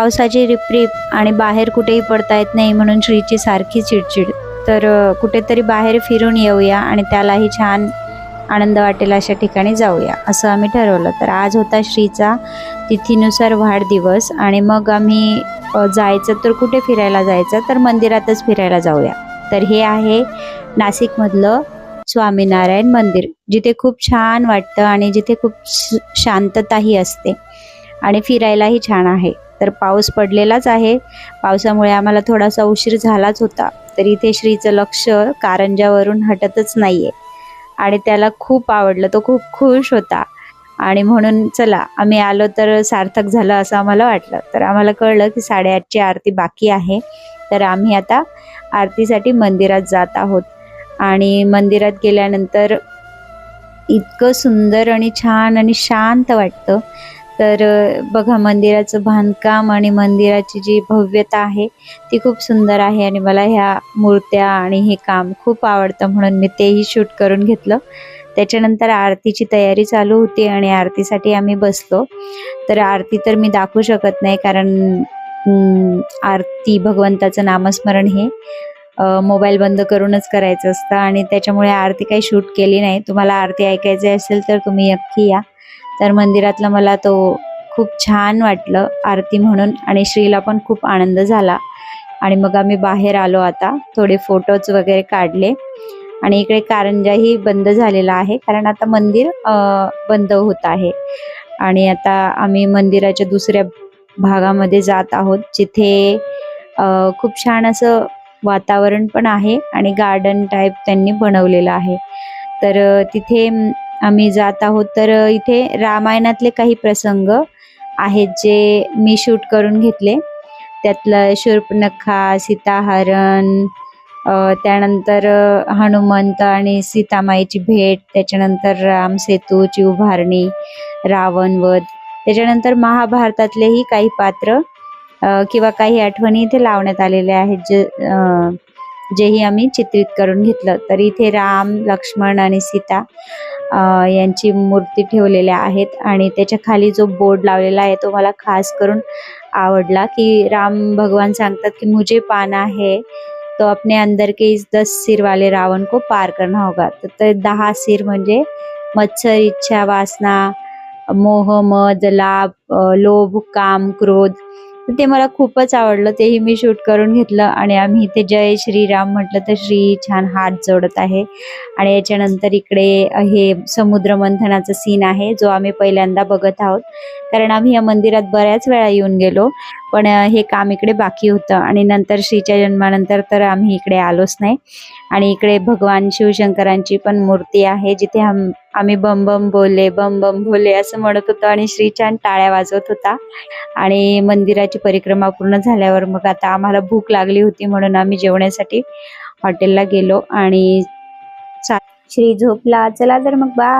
पावसाची रिपरिप आणि बाहेर कुठेही पडता येत नाही म्हणून श्रीची सारखी चिडचिड. तर कुठेतरी बाहेर फिरून येऊया आणि त्यालाही छान आनंद वाटेल अशा ठिकाणी जाऊया असं आम्ही ठरवलं. तर आज होता श्रीचा तिथीनुसार वाढदिवस आणि मग आम्ही जायचं तर कुठे फिरायला जायचं तर मंदिरातच फिरायला जाऊया. तर हे आहे नाशिकमधलं स्वामीनारायण मंदिर जिथे खूप छान वाटतं आणि जिथे खूप श- शांतताही असते आणि फिरायलाही छान आहे. तर पाऊस पडलेलाच आहे. पावसामुळे आम्हाला थोडासा उशीर झालाच होता. तर इथे श्रीचं लक्ष कारंजावरून हटतच नाहीये. आणि त्याला खूप आवडलं. तो खूप खुश होता. आणि म्हणून चला आम्ही आलो तर सार्थक झालं असं आम्हाला वाटलं. तर आम्हाला कळलं की साडेआठची आरती बाकी आहे. तर आम्ही आता आरतीसाठी मंदिरात जात आहोत. आणि मंदिरात गेल्यानंतर इतकं सुंदर आणि छान आणि शांत वाटतं. तर बघा मंदिराचं बांधकाम आणि मंदिराची जी भव्यता आहे ती खूप सुंदर आहे आणि मला ह्या मूर्त्या आणि हे काम खूप आवडतं म्हणून मी तेही शूट करून घेतलं. त्याच्यानंतर आरतीची तयारी चालू होती आणि आरतीसाठी आम्ही बसलो. तर आरती तर मी दाखवू शकत नाही कारण आरती भगवंताचं नामस्मरण हे मोबाईल बंद करूनच करायचं असतं आणि त्याच्यामुळे आरती काही शूट केली नाही. तुम्हाला आरती ऐकायची असेल तर तुम्ही नक्की या. तर मंदिरातलं मला तो खूप छान वाटलं आरती म्हणून. आणि श्रीला पण खूप आनंद झाला. आणि मग आम्ही बाहेर आलो आता. थोडे फोटोज वगैरे काढले. आणि इकडे कारंजाही बंद झालेला आहे. कारण आता मंदिर बंद होत आहे. आणि आता आम्ही मंदिराच्या दुसऱ्या भागामध्ये जात आहोत. जिथे खूप छान असं वातावरण पण आहे. आणि गार्डन टाईप त्यांनी बनवलेलं आहे. तर तिथे आम्ही जात आहोत. तर इथे रामायणातले काही प्रसंग आहेत जे मी शूट करून घेतले. त्यातलं शूर्पनखा सीताहरण त्यानंतर हनुमंत आणि सीतामाईची भेट त्याच्यानंतर राम सेतूची उभारणी रावणवध त्याच्यानंतर महाभारतातलेही काही पात्र किंवा काही आठवणी इथे लावण्यात आलेल्या आहेत जे जेही आम्ही चित्रित करून घेतलं. तर इथे राम लक्ष्मण आणि सीता यांची मूर्ती ठेवलेल्या आहेत आणि त्याच्याखाली जो बोर्ड लावलेला आहे तो मला खास करून आवडला की राम भगवान सांगतात की मुझे पाना है तो अपने अंदर के इस दस सिर वाले रावण को पार करना होगा. तर ते दहा सिर म्हणजे मत्सर इच्छा वासना मोह मद लाभ लोभ काम क्रोध ते मला खूपच आवडलं. तेही मी शूट करून घेतलं आणि आम्ही इथे जय श्रीराम म्हटलं तर श्री छान हात जोडत आहे. आणि याच्यानंतर इकडे हे समुद्र मंथनाचा सीन आहे जो आम्ही पहिल्यांदा बघत आहोत. कारण आम्ही या मंदिरात बऱ्याच वेळा येऊन गेलो. पण हे काम इकडे बाकी होतं आणि नंतर श्रीच्या जन्मानंतर तर आम्ही इकडे आलोच नाही. आणि इकडे भगवान शिवशंकरांची पण मूर्ती आहे जिथे आम आम्ही बम बम बोले बम बम भोले असं म्हणत होतो आणि श्रीछान टाळ्या वाजवत होता. आणि मंदिराची परिक्रमा पूर्ण झाल्यावर मग आता आम्हाला भूक लागली होती म्हणून आम्ही जेवण्यासाठी हॉटेलला गेलो आणि श्री झोपला. चला तर मग बा